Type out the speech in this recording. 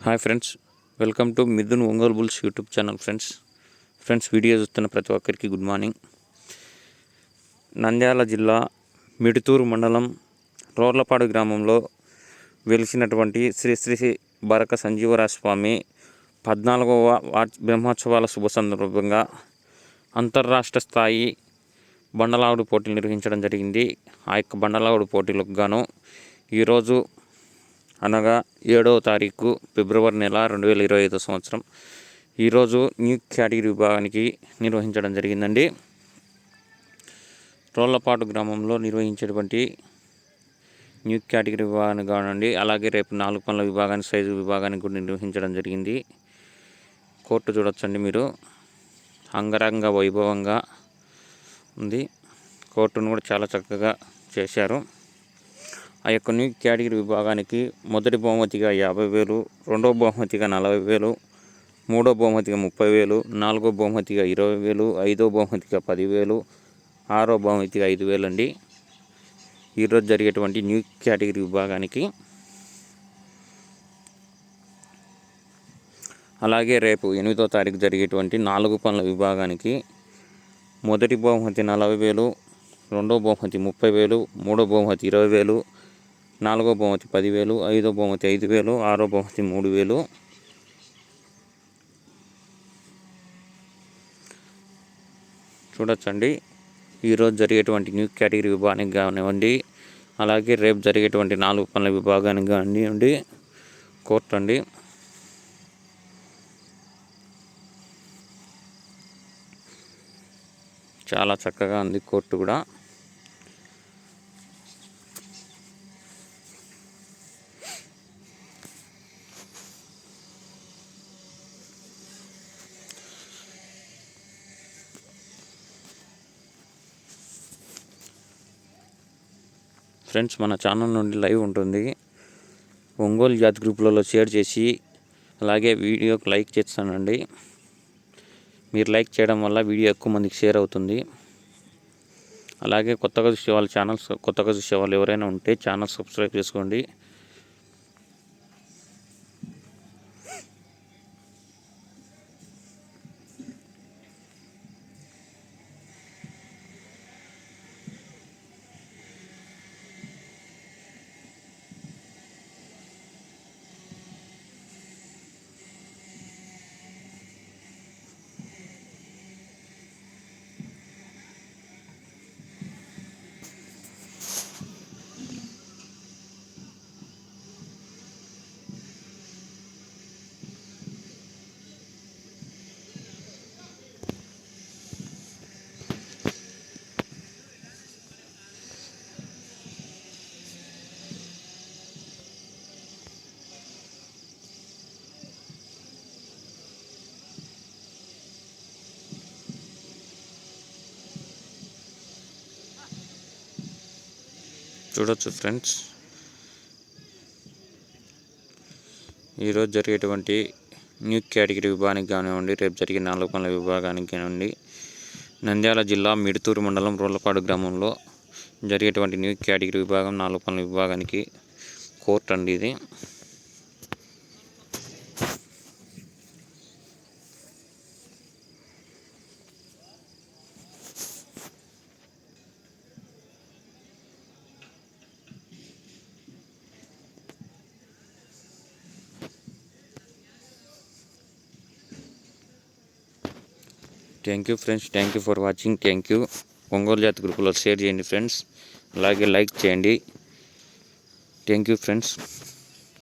Hi friends welcome to Mithun Ongole bulls YouTube channel friends friends video చూస్తున్న ప్రతి ఒక్కరికి good morning Nandyal జిల్లా మిడుతూరు మండలం రోర్లపాడు గ్రామంలో వెలిసినటువంటి శ్రీ శ్రీ శ్రీ బరక సంజీవరాజ స్వామి పద్నాలుగవ బ్రహ్మోత్సవాల శుభ సందర్భంగా అంతర్రాష్ట్ర స్థాయి బండలావుడు పోటీలు నిర్వహించడం జరిగింది. ఆ యొక్క బండలావుడు పోటీలకు గాను ఈరోజు అనగా ఏడవ తారీఖు ఫిబ్రవరి నెల రెండు వేల ఇరవై ఐదో సంవత్సరం. ఈరోజు న్యూ కేటగిరీ విభాగానికి నిర్వహించడం జరిగిందండి. రోళ్ళపాటు గ్రామంలో నిర్వహించేటువంటి న్యూ కేటగిరీ విభాగానికి కానివ్వండి అలాగే రేపు నాలుగు పనుల విభాగాన్ని సైజు విభాగానికి కూడా నిర్వహించడం జరిగింది. కోర్టు చూడొచ్చండి మీరు. అంగరంగ వైభవంగా ఉంది. కోర్టును కూడా చాలా చక్కగా చేశారు. ఆ యొక్క న్యూ కేటగిరీ విభాగానికి మొదటి బహుమతిగా యాభై వేలు రెండో బహుమతిగా నలభై వేలు మూడో బహుమతిగా ముప్పై వేలు నాలుగో బహుమతిగా ఇరవై వేలు ఐదో బహుమతిగా పదివేలు ఆరో బహుమతిగా ఐదు వేలు అండి ఈరోజు జరిగేటువంటి న్యూ కేటగిరీ విభాగానికి. అలాగే రేపు ఎనిమిదో తారీఖు జరిగేటువంటి నాలుగు పనుల విభాగానికి మొదటి బహుమతి నలభై వేలు రెండో బహుమతి ముప్పై వేలు మూడో బహుమతి ఇరవై వేలు నాలుగో బహుమతి పదివేలు ఐదో బహుమతి ఐదు వేలు ఆరో బహుమతి మూడు వేలు చూడొచ్చండి ఈరోజు జరిగేటువంటి న్యూ కేటగిరీ విభాగానికి కానివ్వండి అలాగే రేపు జరిగేటువంటి నాలుగు పనుల విభాగానికి కానివ్వండి కోర్టు అండి. చాలా చక్కగా ఉంది కోర్టు కూడా. ఫ్రెండ్స్ మన ఛానల్ నుండి లైవ్ ఉంటుంది. ఒంగోలు జాతి గ్రూపులలో షేర్ చేసి అలాగే వీడియోకి లైక్ చేస్తానండి. మీరు లైక్ చేయడం వల్ల వీడియో ఎక్కువ మందికి షేర్ అవుతుంది. అలాగే కొత్తగా చూసే వాళ్ళ ఛానల్స్ కొత్తగా చూసే వాళ్ళు ఎవరైనా ఉంటే ఛానల్ సబ్స్క్రైబ్ చేసుకోండి. చూడొచ్చు ఫ్రెండ్స్. ఈరోజు జరిగేటువంటి న్యూ కేటగిరీ విభాగానికి కానివ్వండి రేపు జరిగే నాలుగు పనుల విభాగానికి కానివ్వండి నంద్యాల జిల్లా మిడుతూరు మండలం రోళ్ళపాడు గ్రామంలో జరిగేటువంటి న్యూ కేటగిరీ విభాగం నాలుగు పనుల విభాగానికి కోర్టు అండి ఇది. Thank you friends thank you for watching thank you Ongole జాతి గ్రూపులో షేర్ చేయండి ఫ్రెండ్స్ అలాగే లైక్ చేయండి. Thank you friends